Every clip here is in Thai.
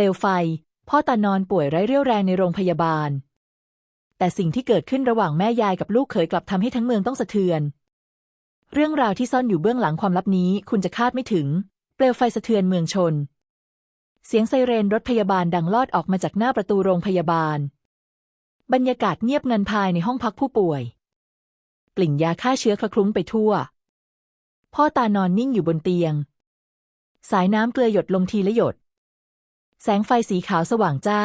ลวไฟ พ่อตานอนป่วยไร้เรี่ยวแรงในโรงพยาบาล แต่สิ่งที่เกิดขึ้นระหว่างแม่ยายกับลูกเขยกลับทำให้ทั้งเมืองต้องสะเทือน เรื่องราวที่ซ่อนอยู่เบื้องหลังความลับนี้คุณจะคาดไม่ถึง เปลวไฟสะเทือนเมืองชน เสียงไซเรนรถพยาบาลดังลอดออกมาจากหน้าประตูโรงพยาบาล บรรยากาศเงียบงันภายในห้องพักผู้ป่วย กลิ่นยาฆ่าเชื้อคละคลุ้งไปทั่ว พ่อตานอนนิ่งอยู่บนเตียง สายน้ำเกลือหยดลงทีละหยด แสงไฟสีขาวสว่างจ้า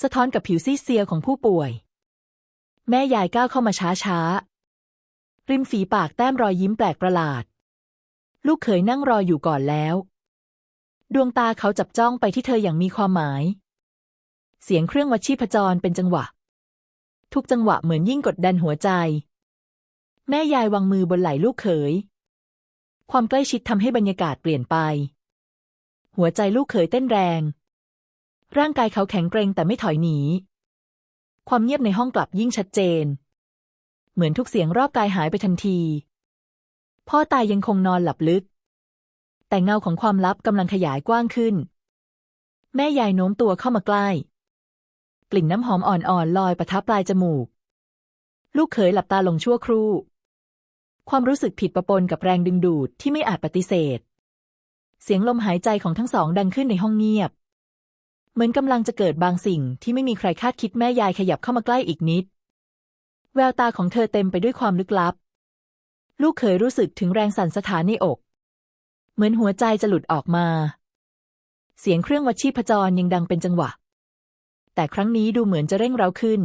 สะท้อนกับผิวซีเซียวของผู้ป่วย แม่ยายก้าวเข้ามาช้าช้าๆริมฝีปากแต้มรอยยิ้มแปลกประหลาด ลูกเขยนั่งรออยู่ก่อนแล้ว ดวงตาเขาจับจ้องไปที่เธออย่างมีความหมาย เสียงเครื่องวัดชีพจรเป็นจังหวะ ทุกจังหวะเหมือนยิ่งกดดันหัวใจ แม่ยายวางมือบนไหล่ลูกเขย ความใกล้ชิดทำให้บรรยากาศเปลี่ยนไป หัวใจลูกเขยเต้นแรง ร่างกายเขาแข็งเกรงแต่ไม่ถอยหนี ความเงียบในห้องกลับยิ่งชัดเจน เหมือนทุกเสียงรอบกายหายไปทันที พ่อตายยังคงนอนหลับลึก แต่เงาของความลับกำลังขยายกว้างขึ้น แม่ยายโน้มตัวเข้ามาใกล้ กลิ่นน้ำหอมอ่อนๆลอยประทับปลายจมูก ลูกเขยหลับตาลงชั่วครู่ ความรู้สึกผิดประปนกับแรงดึงดูดที่ไม่อาจปฏิเสธ เสียงลมหายใจของทั้งสองดังขึ้นในห้องเงียบ เหมือนกำลังจะเกิดบางสิ่งที่ไม่มีใครคาดคิดแม่ยายขยับเข้ามาใกล้อีกนิด แววตาของเธอเต็มไปด้วยความลึกลับ ลูกเขยรู้สึกถึงแรงสั่นสะท้านในอก เหมือนหัวใจจะหลุดออกมา เสียงเครื่องวัดชีพจรยังดังเป็นจังหวะ แต่ครั้งนี้ดูเหมือนจะเร่งเร้าขึ้น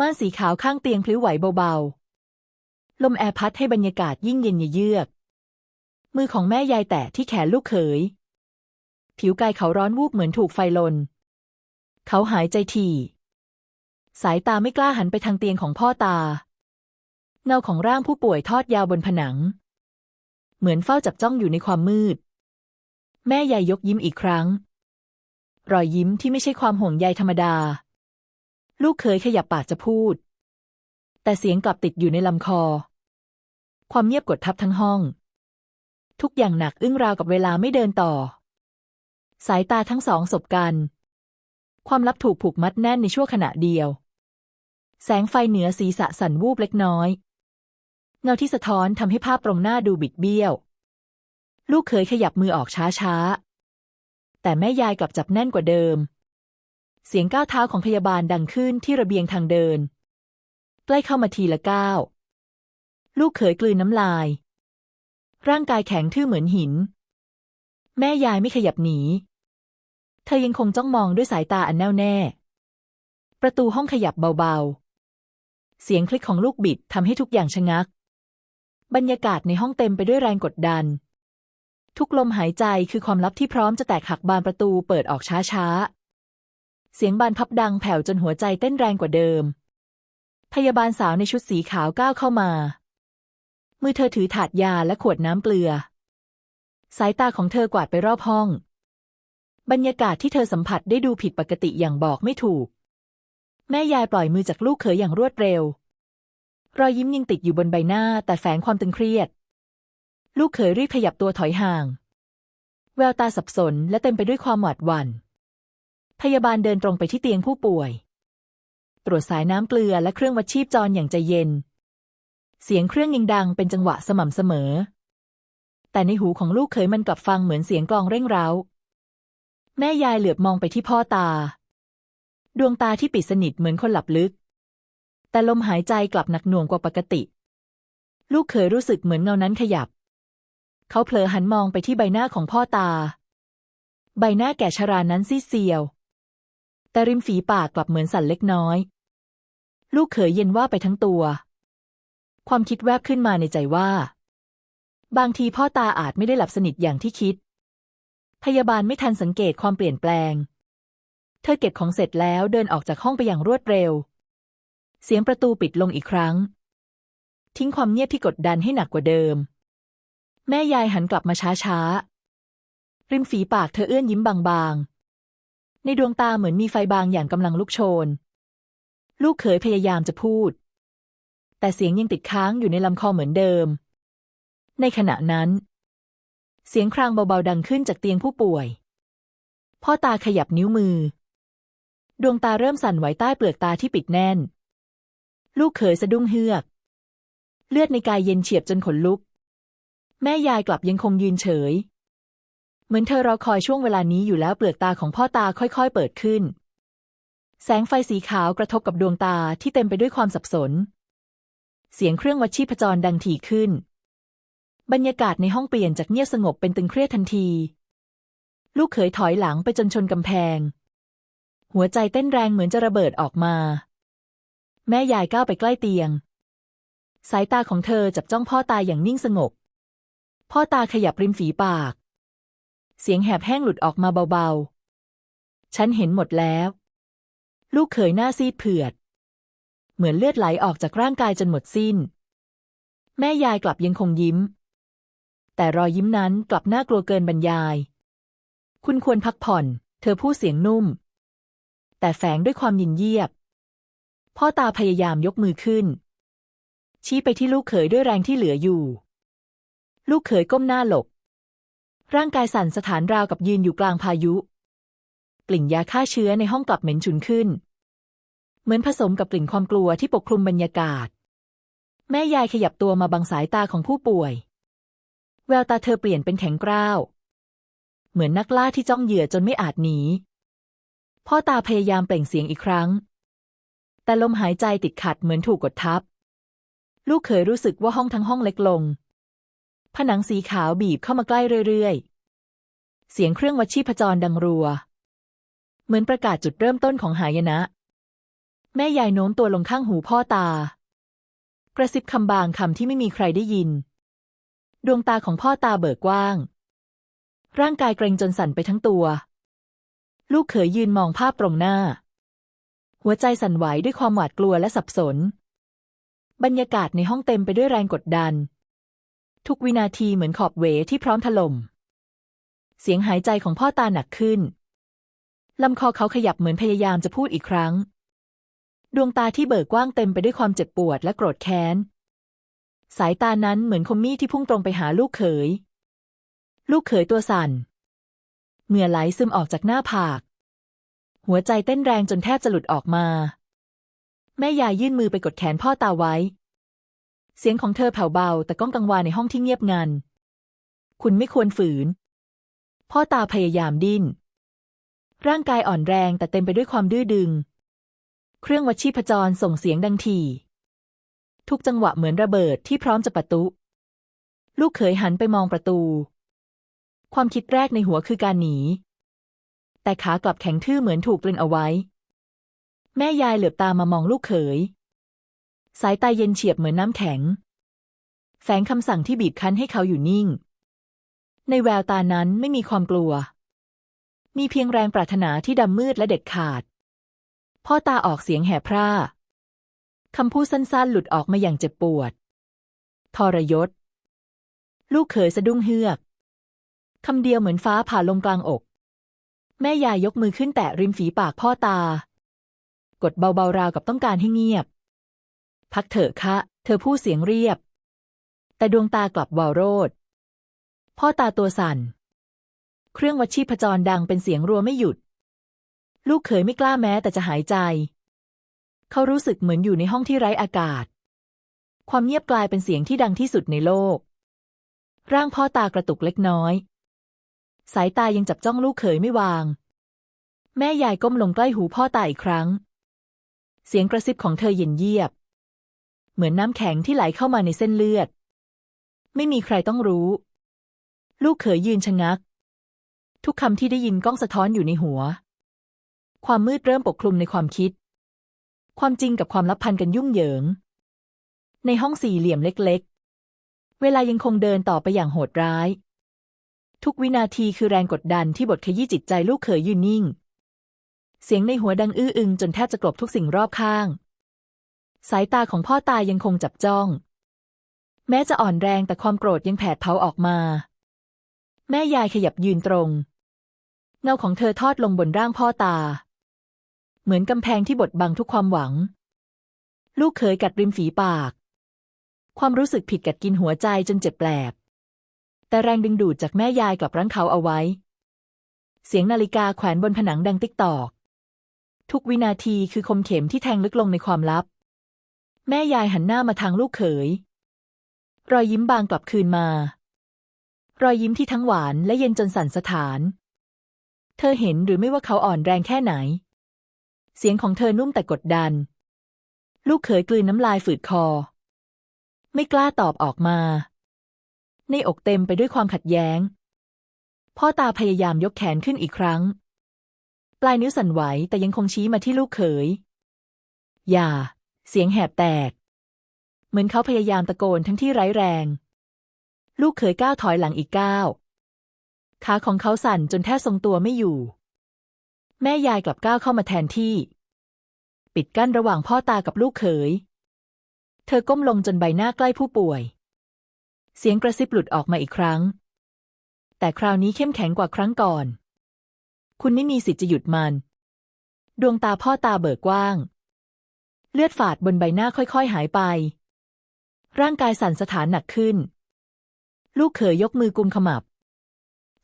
ม่านสีขาวข้างเตียงพลิ้วไหวเบาๆ ลมแอร์พัดให้บรรยากาศยิ่งเย็นเยือก มือของแม่ยายแตะที่แขนลูกเขย ผิวกายเขาร้อนวูบเหมือนถูกไฟลน เขาหายใจถี่สายตาไม่กล้าหันไปทางเตียงของพ่อตา เงาของร่างผู้ป่วยทอดยาวบนผนัง เหมือนเฝ้าจับจ้องอยู่ในความมืด แม่ยายยกยิ้มอีกครั้ง รอยยิ้มที่ไม่ใช่ความห่วงใยธรรมดา ลูกเคยขยับปากจะพูด แต่เสียงกลับติดอยู่ในลำคอ ความเงียบกดทับทั้งห้อง ทุกอย่างหนักอึ้งราวกับเวลาไม่เดินต่อ สายตาทั้งสองสบกัน ความลับถูกผูกมัดแน่นในชั่วขณะเดียว แสงไฟเหนือศีรษะสั่นวูบเล็กน้อย เงาที่สะท้อนทำให้ภาพตรงหน้าดูบิดเบี้ยว ลูกเคยขยับมือออกช้าๆ แต่แม่ยายกลับจับแน่นกว่าเดิม เสียงก้าวเท้าของพยาบาลดังขึ้นที่ระเบียงทางเดิน ใกล้เข้ามาทีละก้าวลูกเขยกลืนน้ำลาย ร่างกายแข็งทื่อเหมือนหิน แม่ยายไม่ขยับหนี เธอยังคงจ้องมองด้วยสายตาอันแน่วแน่ ประตูห้องขยับเบาๆ เสียงคลิกของลูกบิดทำให้ทุกอย่างชะงัก บรรยากาศในห้องเต็มไปด้วยแรงกดดัน ทุกลมหายใจคือความลับที่พร้อมจะแตกหักบานประตูเปิดออกช้าๆ เสียงบานพับดังแผ่วจนหัวใจเต้นแรงกว่าเดิม พยาบาลสาวในชุดสีขาวก้าวเข้ามา มือเธอถือถาดยาและขวดน้ำเกลือ สายตาของเธอกวาดไปรอบห้อง บรรยากาศที่เธอสัมผัสได้ดูผิดปกติอย่างบอกไม่ถูก แม่ยายปล่อยมือจากลูกเขยอย่างรวดเร็ว รอยยิ้มยังติดอยู่บนใบหน้าแต่แฝงความตึงเครียด ลูกเขยรีบขยับตัวถอยห่าง แววตาสับสนและเต็มไปด้วยความหวาดหวัน่น พยาบาลเดินตรงไปที่เตียงผู้ป่วย ตรวจสายน้ำเกลือและเครื่องวัดชีพจรอย่างใจเย็น เสียงเครื่องยังดังเป็นจังหวะสม่ำเสมอ แต่ในหูของลูกเขยมันกลับฟังเหมือนเสียงกลองเร่งเร้าแม่ยายเหลือบมองไปที่พ่อตา ดวงตาที่ปิดสนิทเหมือนคนหลับลึก แต่ลมหายใจกลับหนักหน่วงกว่าปกติ ลูกเขยรู้สึกเหมือนเงานั้นขยับ เขาเผลอหันมองไปที่ใบหน้าของพ่อตา ใบหน้าแก่ชรานั้นซีดเซียว แต่ริมฝีปากกลับเหมือนสั่นเล็กน้อย ลูกเขยเย็นว่าไปทั้งตัว ความคิดแวบขึ้นมาในใจว่า บางทีพ่อตาอาจไม่ได้หลับสนิทอย่างที่คิด พยาบาลไม่ทันสังเกตความเปลี่ยนแปลง เธอเก็บของเสร็จแล้วเดินออกจากห้องไปอย่างรวดเร็ว เสียงประตูปิดลงอีกครั้ง ทิ้งความเงียบที่กดดันให้หนักกว่าเดิม แม่ยายหันกลับมาช้าๆ ริมฝีปากเธอเอื้อนยิ้มบางๆ ในดวงตาเหมือนมีไฟบางอย่างกำลังลุกโชน ลูกเขยพยายามจะพูด แต่เสียงยังติดค้างอยู่ในลำคอเหมือนเดิม ในขณะนั้น เสียงครางเบาๆดังขึ้นจากเตียงผู้ป่วย พ่อตาขยับนิ้วมือ ดวงตาเริ่มสั่นไหวใต้เปลือกตาที่ปิดแน่น ลูกเขยสะดุ้งเฮือก เลือดในกายเย็นเฉียบจนขนลุก แม่ยายกลับยังคงยืนเฉย เหมือนเธอรอคอยช่วงเวลานี้อยู่แล้วเปลือกตาของพ่อตาค่อยๆ เปิดขึ้นแสงไฟสีขาวกระทบกับดวงตาที่เต็มไปด้วยความสับสน เสียงเครื่องวัดชีพจรดังถี่ขึ้น บรรยากาศในห้องเปลี่ยนจากเงียบสงบเป็นตึงเครียดทันที ลูกเขยถอยหลังไปจนชนกำแพง หัวใจเต้นแรงเหมือนจะระเบิดออกมา แม่ยายก้าวไปใกล้เตียง สายตาของเธอจับจ้องพ่อตาอย่างนิ่งสงบ พ่อตาขยับริมฝีปาก เสียงแหบแห้งหลุดออกมาเบาๆ ฉันเห็นหมดแล้ว ลูกเขยหน้าซีดเผือด เหมือนเลือดไหลออกจากร่างกายจนหมดสิ้น แม่ยายกลับยังคงยิ้ม แต่รอยยิ้มนั้นกลับน่ากลัวเกินบรรยาย คุณควรพักผ่อน เธอพูดเสียงนุ่ม แต่แฝงด้วยความยินเยียบ พ่อตาพยายามยกมือขึ้น ชี้ไปที่ลูกเขยด้วยแรงที่เหลืออยู่ ลูกเขยก้มหน้าหลบร่างกายสั่นสถานราวกับยืนอยู่กลางพายุ กลิ่นยาฆ่าเชื้อในห้องกลับเหม็นฉุนขึ้น เหมือนผสมกับกลิ่นความกลัวที่ปกคลุมบรรยากาศ แม่ยายขยับตัวมาบังสายตาของผู้ป่วย แววตาเธอเปลี่ยนเป็นแข็งกร้าว เหมือนนักล่าที่จ้องเหยื่อจนไม่อาจหนี พ่อตาพยายามเปล่งเสียงอีกครั้ง แต่ลมหายใจติดขัดเหมือนถูกกดทับ ลูกเขยรู้สึกว่าห้องทั้งห้องเล็กลง ผนังสีขาวบีบเข้ามาใกล้เรื่อยๆ เสียงเครื่องวัดชีพจรดังรัว เหมือนประกาศจุดเริ่มต้นของหายนะ แม่ยายโน้มตัวลงข้างหูพ่อตา กระซิบคำบางคำที่ไม่มีใครได้ยิน ดวงตาของพ่อตาเบิกกว้าง ร่างกายเกรงจนสั่นไปทั้งตัว ลูกเขยยืนมองภาพตรงหน้า หัวใจสั่นไหวด้วยความหวาดกลัวและสับสน บรรยากาศในห้องเต็มไปด้วยแรงกดดัน ทุกวินาทีเหมือนขอบเวที่พร้อมถล่ม เสียงหายใจของพ่อตาหนักขึ้นลำคอเขาขยับเหมือนพยายามจะพูดอีกครั้ง ดวงตาที่เบิกกว้างเต็มไปด้วยความเจ็บปวดและโกรธแค้น สายตานั้นเหมือนคมมีดที่พุ่งตรงไปหาลูกเขย ลูกเขยตัวสั่นเหงื่อไหลซึมออกจากหน้าผาก หัวใจเต้นแรงจนแทบจะหลุดออกมา แม่ยายยื่นมือไปกดแขนพ่อตาไว้ เสียงของเธอแผ่วเบาแต่ก้องกังวานในห้องที่เงียบงัน คุณไม่ควรฝืน พ่อตาพยายามดิ้น ร่างกายอ่อนแรงแต่เต็มไปด้วยความดื้อดึง เครื่องวัดชีพจรส่งเสียงดังถี่ทุกจังหวะเหมือนระเบิดที่พร้อมจะประตุ ลูกเขยหันไปมองประตู ความคิดแรกในหัวคือการหนี แต่ขากลับแข็งทื่อเหมือนถูกตรึงเอาไว้ แม่ยายเหลือบตามามองลูกเขย สายตาเย็นเฉียบเหมือนน้ำแข็ง แฝงคำสั่งที่บีบคั้นให้เขาอยู่นิ่ง ในแววตานั้นไม่มีความกลัว มีเพียงแรงปรารถนาที่ดำมืดและเด็ดขาด พ่อตาออกเสียงแหบพร่าคำพูดสั้นๆ หลุดออกมาอย่างเจ็บปวด ทรยศ ลูกเขยสะดุ้งเฮือกคำเดียวเหมือนฟ้าผ่าลงกลางอก แม่ยายยกมือขึ้นแตะริมฝีปากพ่อตา กดเบาๆราวกับต้องการให้เงียบ พักเถอะคะ เธอพูดเสียงเรียบ แต่ดวงตากลับวาวโรด พ่อตาตัวสั่น เครื่องวัดชีพจรดังเป็นเสียงรัวไม่หยุด ลูกเขยไม่กล้าแม้แต่จะหายใจ เขารู้สึกเหมือนอยู่ในห้องที่ไร้อากาศ ความเงียบกลายเป็นเสียงที่ดังที่สุดในโลก ร่างพ่อตากระตุกเล็กน้อย สายตายังจับจ้องลูกเขยไม่วาง แม่ยายก้มลงใกล้หูพ่อตาอีกครั้ง เสียงกระซิบของเธอเย็นเยียบ เหมือนน้ำแข็งที่ไหลเข้ามาในเส้นเลือด ไม่มีใครต้องรู้ ลูกเขยยืนชะงัก ทุกคำที่ได้ยินก้องสะท้อนอยู่ในหัว ความมืดเริ่มปกคลุมในความคิด ความจริงกับความลับพันกันยุ่งเหยิง ในห้องสี่เหลี่ยมเล็กๆ เวลายังคงเดินต่อไปอย่างโหดร้าย ทุกวินาทีคือแรงกดดันที่บดขยี้จิตใจลูกเขยยืนนิ่ง เสียงในหัวดังอื้ออึงจนแทบจะกลบทุกสิ่งรอบข้าง สายตาของพ่อตายังคงจับจ้อง แม้จะอ่อนแรงแต่ความโกรธยังแผดเผาออกมา แม่ยายขยับยืนตรง เงาของเธอทอดลงบนร่างพ่อตา เหมือนกำแพงที่บดบังทุกความหวัง ลูกเขยกัดริมฝีปาก ความรู้สึกผิดกัดกินหัวใจจนเจ็บแปลบ แต่แรงดึงดูดจากแม่ยายกลับรั้งเขาเอาไว้ เสียงนาฬิกาแขวนบนผนังดังติ๊กตอก ทุกวินาทีคือคมเข็มที่แทงลึกลงในความลับ แม่ยายหันหน้ามาทางลูกเขย รอยยิ้มบางกลับคืนมา รอยยิ้มที่ทั้งหวานและเย็นจนสั่นสะท้าน เธอเห็นหรือไม่ว่าเขาอ่อนแรงแค่ไหน เสียงของเธอนุ่มแต่กดดัน ลูกเขยกลืนน้ำลายฝืดคอ ไม่กล้าตอบออกมา ในอกเต็มไปด้วยความขัดแย้ง พ่อตาพยายามยกแขนขึ้นอีกครั้ง ปลายนิ้วสั่นไหวแต่ยังคงชี้มาที่ลูกเขย อย่า เสียงแหบแตก เหมือนเขาพยายามตะโกนทั้งที่ไร้แรง ลูกเขยก้าวถอยหลังอีกก้าวขาของเขาสั่นจนแทบทรงตัวไม่อยู่ แม่ยายกลับก้าวเข้ามาแทนที่ ปิดกั้นระหว่างพ่อตากับลูกเขย เธอก้มลงจนใบหน้าใกล้ผู้ป่วย เสียงกระซิบหลุดออกมาอีกครั้ง แต่คราวนี้เข้มแข็งกว่าครั้งก่อน คุณไม่มีสิทธิ์จะหยุดมัน ดวงตาพ่อตาเบิกกว้าง เลือดฝาดบนใบหน้าค่อยๆหายไป ร่างกายสั่นสะท้านหนักขึ้น ลูกเขยยกมือกุมขมับ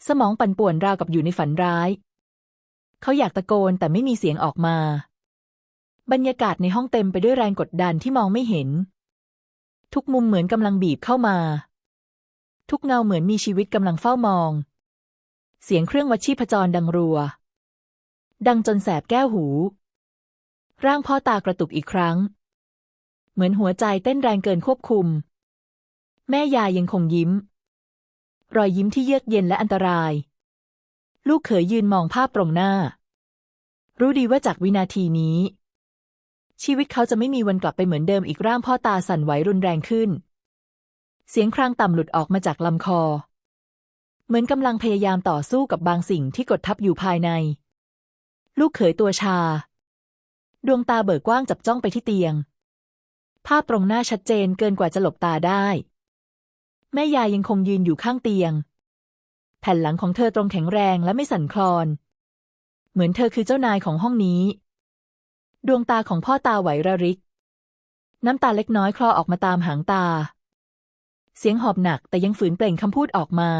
สมองปั่นป่วนราวกับอยู่ในฝันร้าย เขาอยากตะโกนแต่ไม่มีเสียงออกมา บรรยากาศในห้องเต็มไปด้วยแรงกดดันที่มองไม่เห็น ทุกมุมเหมือนกำลังบีบเข้ามา ทุกเงาเหมือนมีชีวิตกำลังเฝ้ามอง เสียงเครื่องวัดชีพจรดังรัว ดังจนแสบแก้วหู ร่างพ่อตากระตุกอีกครั้ง เหมือนหัวใจเต้นแรงเกินควบคุม แม่ยายยังคงยิ้ม รอยยิ้มที่เยือกเย็นและอันตรายลูกเขยยืนมองภาพตรงหน้า รู้ดีว่าจากวินาทีนี้ ชีวิตเขาจะไม่มีวันกลับไปเหมือนเดิมอีกร่างพ่อตาสั่นไหวรุนแรงขึ้น เสียงครางต่ำหลุดออกมาจากลำคอ เหมือนกำลังพยายามต่อสู้กับบางสิ่งที่กดทับอยู่ภายใน ลูกเขยตัวชา ดวงตาเบิกกว้างจับจ้องไปที่เตียง ภาพตรงหน้าชัดเจนเกินกว่าจะหลบตาได้ แม่ยายยังคงยืนอยู่ข้างเตียง แผ่นหลังของเธอตรงแข็งแรงและไม่สั่นคลอน เหมือนเธอคือเจ้านายของห้องนี้ ดวงตาของพ่อตาไหวระริก น้ำตาเล็กน้อยคลอออกมาตามหางตา เสียงหอบหนักแต่ยังฝืนเปล่งคำพูดออกมา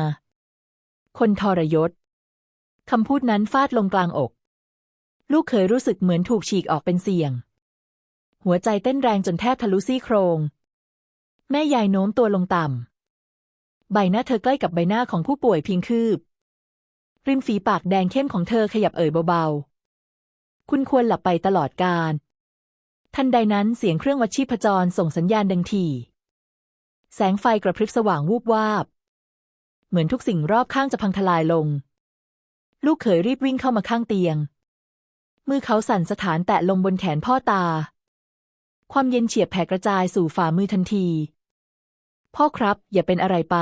คนทรยศคำพูดนั้นฟาดลงกลางอก ลูกเขยรู้สึกเหมือนถูกฉีกออกเป็นเสียง หัวใจเต้นแรงจนแทบทะลุซี่โครง แม่ยายโน้มตัวลงต่ำ ใบหน้าเธอใกล้กับใบหน้าของผู้ป่วยเพียงคืบ ริมฝีปากแดงเข้มของเธอขยับเอ่ยเบาๆ คุณควรหลับไปตลอดกาลทันใดนั้นเสียงเครื่องวัดชีพจรส่งสัญญาณดังทีแสงไฟกระพริบสว่างวูบวาบ เหมือนทุกสิ่งรอบข้างจะพังทลายลง ลูกเขยรีบวิ่งเข้ามาข้างเตียง มือเขาสั่นสถานแตะลงบนแขนพ่อตา ความเย็นเฉียบแผ่กระจายสู่ฝ่ามือทันที พ่อครับอย่าเป็นอะไรไป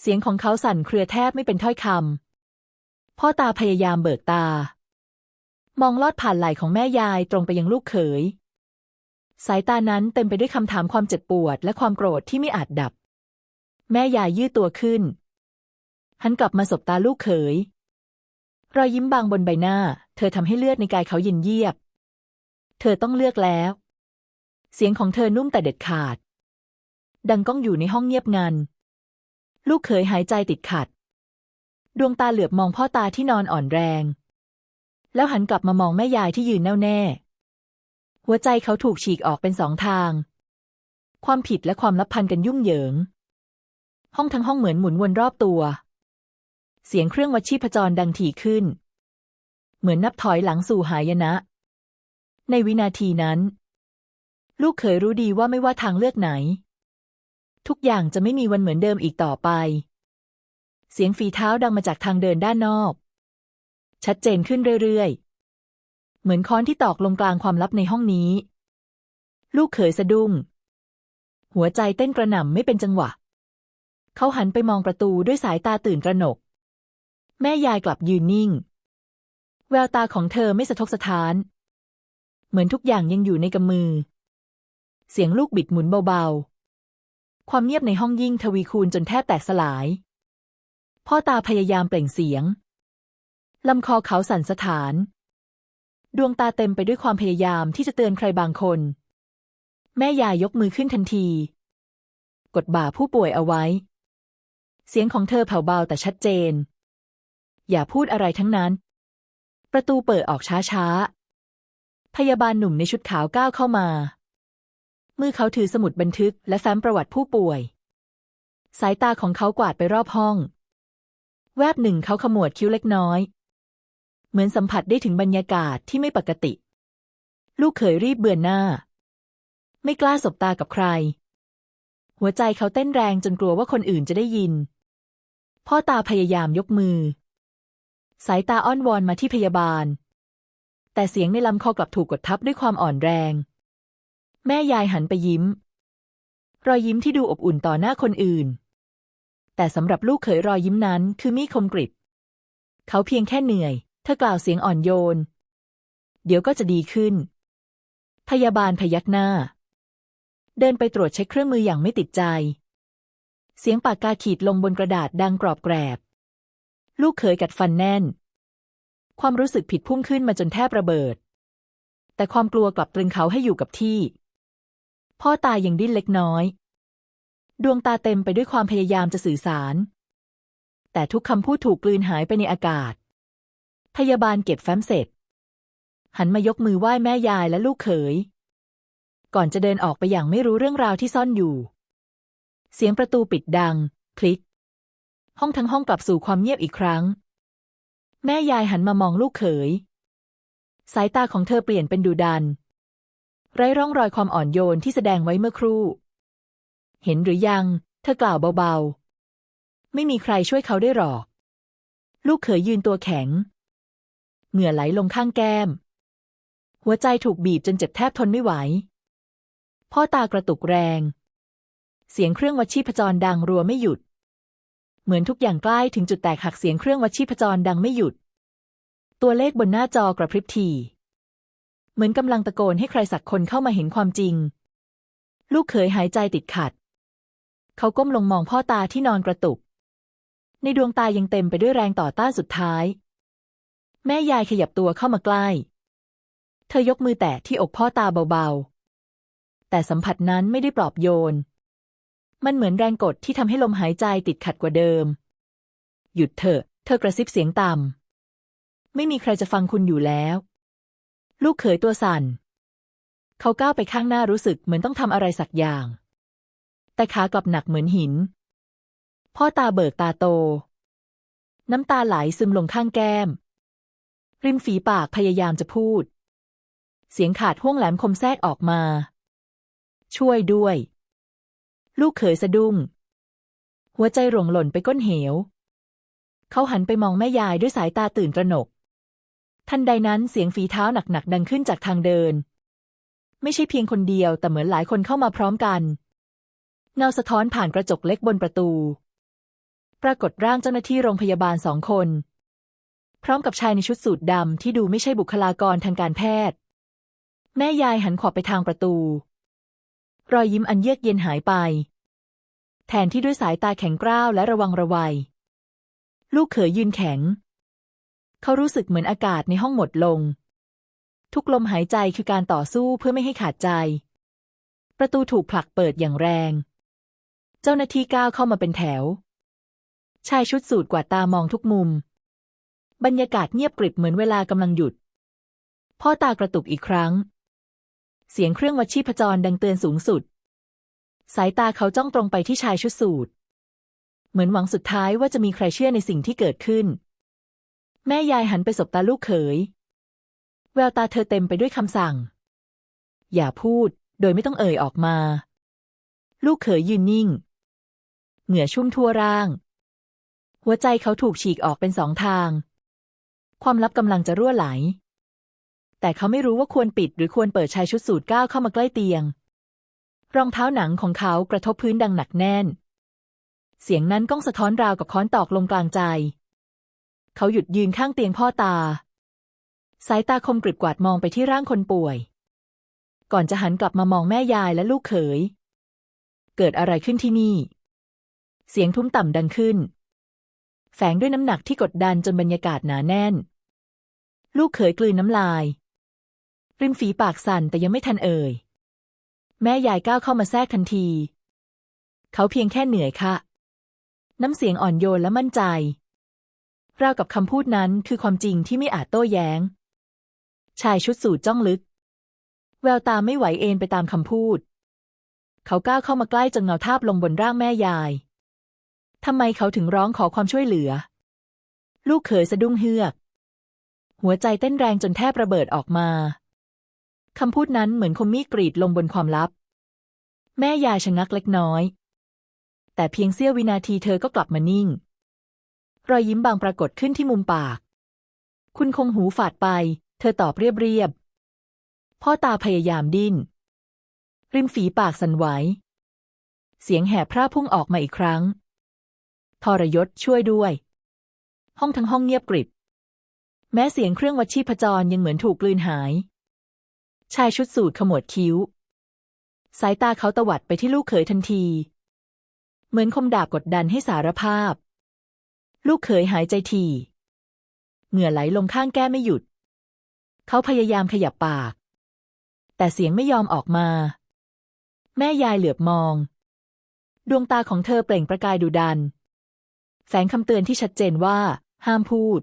เสียงของเขาสั่นเครือแทบไม่เป็นถ้อยคำ พ่อตาพยายามเบิกตา มองลอดผ่านไหล่ของแม่ยายตรงไปยังลูกเขย สายตานั้นเต็มไปด้วยคำถามความเจ็บปวดและความโกรธที่ไม่อาจดับ แม่ยายยืดตัวขึ้น หันกลับมาสบตาลูกเขย รอยยิ้มบางบนใบหน้า เธอทำให้เลือดในกายเขาเย็นเยียบ เธอต้องเลือกแล้ว เสียงของเธอนุ่มแต่เด็ดขาด ดังก้องอยู่ในห้องเงียบงัน ลูกเขยหายใจติดขัด ดวงตาเหลือบมองพ่อตาที่นอนอ่อนแรง แล้วหันกลับมามองแม่ยายที่ยืนแน่วแน่ หัวใจเขาถูกฉีกออกเป็นสองทาง ความผิดและความลับพันกันยุ่งเหยิง ห้องทั้งห้องเหมือนหมุนวนรอบตัว เสียงเครื่องวัดชีพจรดังถี่ขึ้น เหมือนนับถอยหลังสู่หายนะ ในวินาทีนั้น ลูกเขยรู้ดีว่าไม่ว่าทางเลือกไหน ทุกอย่างจะไม่มีวันเหมือนเดิมอีกต่อไป เสียงฝีเท้าดังมาจากทางเดินด้านนอก ชัดเจนขึ้นเรื่อยๆ เหมือนค้อนที่ตอกลงกลางความลับในห้องนี้ ลูกเขยสะดุ้ง หัวใจเต้นกระหน่ำไม่เป็นจังหวะ เขาหันไปมองประตูด้วยสายตาตื่นตระหนก แม่ยายกลับยืนนิ่ง แววตาของเธอไม่สะทกสะท้าน เหมือนทุกอย่างยังอยู่ในกำมือ เสียงลูกบิดหมุนเบาๆ ความเงียบในห้องยิ่งทวีคูณจนแทบแตกสลาย พ่อตาพยายามเปล่งเสียง ลำคอเขาสั่นสะท้าน ดวงตาเต็มไปด้วยความพยายามที่จะเตือนใครบางคน แม่ยายยกมือขึ้นทันที กดบ่าผู้ป่วยเอาไว้ เสียงของเธอแผ่วเบาแต่ชัดเจน อย่าพูดอะไรทั้งนั้น ประตูเปิดออกช้าๆ พยาบาลหนุ่มในชุดขาวก้าวเข้ามา มือเขาถือสมุดบันทึกและแฟ้มประวัติผู้ป่วย สายตาของเขากวาดไปรอบห้อง แวบหนึ่งเขาขมวดคิ้วเล็กน้อย เหมือนสัมผัสได้ถึงบรรยากาศที่ไม่ปกติ ลูกเขยรีบเบือนหน้า ไม่กล้าสบตากับใคร หัวใจเขาเต้นแรงจนกลัวว่าคนอื่นจะได้ยิน พ่อตาพยายามยกมือ สายตาอ้อนวอนมาที่พยาบาล แต่เสียงในลำคอกลับถูกกดทับด้วยความอ่อนแรง แม่ยายหันไปยิ้ม รอยยิ้มที่ดูอบอุ่นต่อหน้าคนอื่น แต่สำหรับลูกเขยรอยยิ้มนั้นคือมีคมกริบ เขาเพียงแค่เหนื่อย เธอกล่าวเสียงอ่อนโยน เดี๋ยวก็จะดีขึ้น พยาบาลพยักหน้า เดินไปตรวจเช็คเครื่องมืออย่างไม่ติดใจ เสียงปากกาขีดลงบนกระดาษดังกรอบแกรบ ลูกเขยกัดฟันแน่น ความรู้สึกผิดพุ่งขึ้นมาจนแทบระเบิด แต่ความกลัวกลับตรึงเขาให้อยู่กับที่ พ่อตายังดิ้นเล็กน้อย ดวงตาเต็มไปด้วยความพยายามจะสื่อสาร แต่ทุกคำพูดถูกกลืนหายไปในอากาศ พยาบาลเก็บแฟ้มเสร็จ หันมายกมือไหว้แม่ยายและลูกเขย ก่อนจะเดินออกไปอย่างไม่รู้เรื่องราวที่ซ่อนอยู่ เสียงประตูปิดดัง คลิก ห้องทั้งห้องกลับสู่ความเงียบอีกครั้ง แม่ยายหันมามองลูกเขย สายตาของเธอเปลี่ยนเป็นดุดัน ไร้ร่องรอยความอ่อนโยนที่แสดงไว้เมื่อครู่ เห็นหรือยัง เธอกล่าวเบาๆ ไม่มีใครช่วยเขาได้หรอก ลูกเขยยืนตัวแข็ง เหงื่อไหลลงข้างแก้ม หัวใจถูกบีบจนเจ็บแทบทนไม่ไหว พ่อตากระตุกแรง เสียงเครื่องวัดชีพจรดังรัวไม่หยุด เหมือนทุกอย่างใกล้ถึงจุดแตกหักเสียงเครื่องวัดชีพจรดังไม่หยุด ตัวเลขบนหน้าจอกระพริบที เหมือนกำลังตะโกนให้ใครสักคนเข้ามาเห็นความจริงลูกเขยหายใจติดขัด เขาก้มลงมองพ่อตาที่นอนกระตุก ในดวงตายังเต็มไปด้วยแรงต่อต้านสุดท้าย แม่ยายขยับตัวเข้ามาใกล้ เธอยกมือแตะที่อกพ่อตาเบาๆ แต่สัมผัสนั้นไม่ได้ปลอบโยน มันเหมือนแรงกดที่ทำให้ลมหายใจติดขัดกว่าเดิม หยุดเถอะ เธอกระซิบเสียงต่ำไม่มีใครจะฟังคุณอยู่แล้ว ลูกเขยตัวสั่นเขาก้าวไปข้างหน้ารู้สึกเหมือนต้องทำอะไรสักอย่าง แต่ขากลับหนักเหมือนหิน พ่อตาเบิกตาโต น้ำตาไหลซึมลงข้างแก้ม ริมฝีปากพยายามจะพูด เสียงขาดห่วงแหลมคมแทรกออกมา ช่วยด้วย ลูกเขยสะดุ้ง หัวใจหลงหล่นไปก้นเหว เขาหันไปมองแม่ยายด้วยสายตาตื่นตระหนก ทันใดนั้นเสียงฝีเท้าหนักๆดังขึ้นจากทางเดิน ไม่ใช่เพียงคนเดียวแต่เหมือนหลายคนเข้ามาพร้อมกัน เงาสะท้อนผ่านกระจกเล็กบนประตู ปรากฏร่างเจ้าหน้าที่โรงพยาบาลสองคน พร้อมกับชายในชุดสูทดำที่ดูไม่ใช่บุคลากรทางการแพทย์ แม่ยายหันขอบไปทางประตู รอยยิ้มอันเยือกเย็นหายไป แทนที่ด้วยสายตาแข็งกร้าวและระวังระวัย ลูกเขยยืนแข็ง เขารู้สึกเหมือนอากาศในห้องหมดลง ทุกลมหายใจคือการต่อสู้เพื่อไม่ให้ขาดใจ ประตูถูกผลักเปิดอย่างแรง เจ้าหน้าที่ก้าวเข้ามาเป็นแถว ชายชุดสูทกวาดตามองทุกมุม บรรยากาศเงียบกริบเหมือนเวลากำลังหยุด พ่อตากระตุกอีกครั้ง เสียงเครื่องวัดชีพจรดังเตือนสูงสุด สายตาเขาจ้องตรงไปที่ชายชุดสูทเหมือนหวังสุดท้ายว่าจะมีใครเชื่อในสิ่งที่เกิดขึ้น แม่ยายหันไปสบตาลูกเขย แววตาเธอเต็มไปด้วยคำสั่ง อย่าพูด โดยไม่ต้องเอ่ยออกมา ลูกเขยยืนนิ่ง เหงื่อชุ่มทั่วร่าง หัวใจเขาถูกฉีกออกเป็นสองทาง ความลับกำลังจะรั่วไหล แต่เขาไม่รู้ว่าควรปิดหรือควรเปิดชายชุดสูทก้าวเข้ามาใกล้เตียง รองเท้าหนังของเขากระทบพื้นดังหนักแน่น เสียงนั้นก้องสะท้อนราวกับค้อนตอกลงกลางใจ เขาหยุดยืนข้างเตียงพ่อตา สายตาคมกริบกวาดมองไปที่ร่างคนป่วย ก่อนจะหันกลับมามองแม่ยายและลูกเขยเกิดอะไรขึ้นที่นี่ เสียงทุ้มต่ำดังขึ้น แฝงด้วยน้ำหนักที่กดดันจนบรรยากาศหนาแน่น ลูกเขยกลืนน้ำลาย ริมฝีปากสั่นแต่ยังไม่ทันเอ่ย แม่ยายก้าวเข้ามาแทรกทันที เขาเพียงแค่เหนื่อยค่ะ น้ำเสียงอ่อนโยนและมั่นใจราวกับคำพูดนั้นคือความจริงที่ไม่อาจโต้แย้ง ชายชุดสูทจ้องลึก แววตาไม่ไหวเอนไปตามคำพูด เขาก้าวเข้ามาใกล้จนเงาทาบลงบนร่างแม่ยาย ทำไมเขาถึงร้องขอความช่วยเหลือ ลูกเขยสะดุ้งเฮือก หัวใจเต้นแรงจนแทบระเบิดออกมาคำพูดนั้นเหมือนคมมีดกรีดลงบนความลับ แม่ยายชะงักเล็กน้อย แต่เพียงเสี้ยววินาทีเธอก็กลับมานิ่ง รอยยิ้มบางปรากฏขึ้นที่มุมปาก คุณคงหูฝาดไป เธอตอบเรียบเรียบๆพ่อตาพยายามดิ้น ริมฝีปากสั่นไหว เสียงแหบพร่าพุ่งออกมาอีกครั้ง ทรยศช่วยด้วย ห้องทั้งห้องเงียบกริบ แม้เสียงเครื่องวัดชีพจรยังเหมือนถูกกลืนหาย ชายชุดสูทขมวดคิ้ว สายตาเขาตวัดไปที่ลูกเขยทันที เหมือนคมดาบกดดันให้สารภาพ ลูกเขยหายใจทีเหงื่อไหลลงข้างแก้ไม่หยุด เขาพยายามขยับปาก แต่เสียงไม่ยอมออกมา แม่ยายเหลือบมอง ดวงตาของเธอเปล่งประกายดุดัน แฝงคำเตือนที่ชัดเจนว่า ห้ามพูด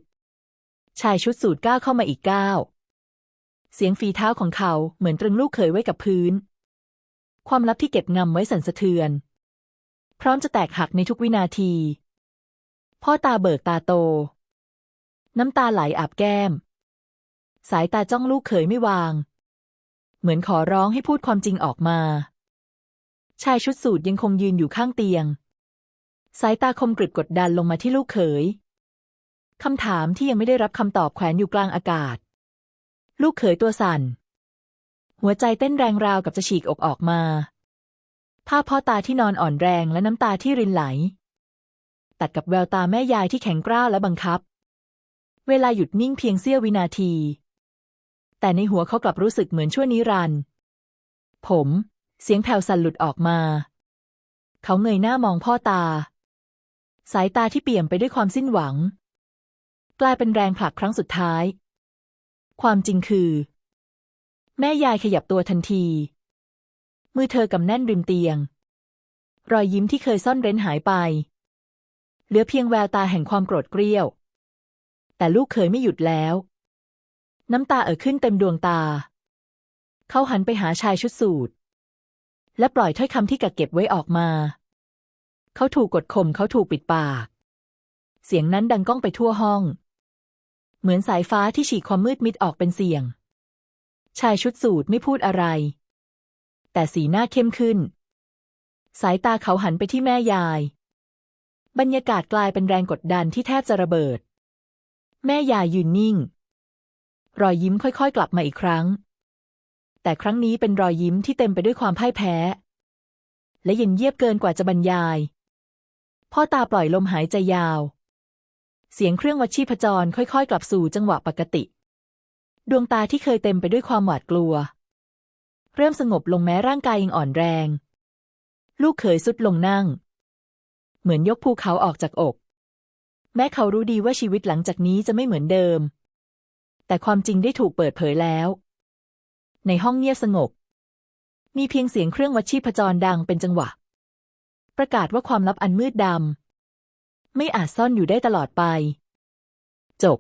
ชายชุดสูทก้าวเข้ามาอีกก้าว เสียงฝีเท้าของเขาเหมือนตรึงลูกเขยไว้กับพื้น ความลับที่เก็บงำไว้สั่นสะเทือน พร้อมจะแตกหักในทุกวินาที พ่อตาเบิกตาโต น้ำตาไหลอาบแก้ม สายตาจ้องลูกเขยไม่วาง เหมือนขอร้องให้พูดความจริงออกมา ชายชุดสูทยังคงยืนอยู่ข้างเตียง สายตาคมกริบกดดันลงมาที่ลูกเขย คำถามที่ยังไม่ได้รับคำตอบแขวนอยู่กลางอากาศ ลูกเขยตัวสั่น หัวใจเต้นแรงราวกับจะฉีกอกออกมา ภาพพ่อตาที่นอนอ่อนแรงและน้ำตาที่รินไหล ตัดกับแววตาแม่ยายที่แข็งกร้าวและบังคับ เวลาหยุดนิ่งเพียงเสี้ยววินาที แต่ในหัวเขากลับรู้สึกเหมือนชั่วนิรันด์ผม เสียงแผ่วสั่นหลุดออกมา เขาเงยหน้ามองพ่อตา สายตาที่เปี่ยมไปด้วยความสิ้นหวัง กลายเป็นแรงผลักครั้งสุดท้าย ความจริงคือ แม่ยายขยับตัวทันที มือเธอกำแน่นริมเตียง รอยยิ้มที่เคยซ่อนเร้นหายไป เหลือเพียงแววตาแห่งความโกรธเกรี้ยว แต่ลูกเคยไม่หยุดแล้ว น้ำตาเอ่อขึ้นเต็มดวงตา เขาหันไปหาชายชุดสูทและปล่อยถ้อยคำที่กักเก็บไว้ออกมา เขาถูกกดข่มเขาถูกปิดปาก เสียงนั้นดังก้องไปทั่วห้อง เหมือนสายฟ้าที่ฉีกความมืดมิดออกเป็นเสียง ชายชุดสูทไม่พูดอะไร แต่สีหน้าเข้มขึ้น สายตาเขาหันไปที่แม่ยาย บรรยากาศกลายเป็นแรงกดดันที่แทบจะระเบิด แม่ยายยืนนิ่ง รอยยิ้มค่อยๆ กลับมาอีกครั้ง แต่ครั้งนี้เป็นรอยยิ้มที่เต็มไปด้วยความพ่ายแพ้และเย็นเยียบเกินกว่าจะบรรยาย พ่อตาปล่อยลมหายใจยาว เสียงเครื่องวัดชีพจรค่อยๆ กลับสู่จังหวะปกติ ดวงตาที่เคยเต็มไปด้วยความหวาดกลัว เริ่มสงบลงแม้ร่างกายยังอ่อนแรง ลูกเขยสุดลงนั่ง เหมือนยกภูเขาออกจากอก แม้เขารู้ดีว่าชีวิตหลังจากนี้จะไม่เหมือนเดิม แต่ความจริงได้ถูกเปิดเผยแล้ว ในห้องเงียบสงบ มีเพียงเสียงเครื่องวัดชีพจรดังเป็นจังหวะ ประกาศว่าความลับอันมืดดำไม่อาจซ่อนอยู่ได้ตลอดไป จบ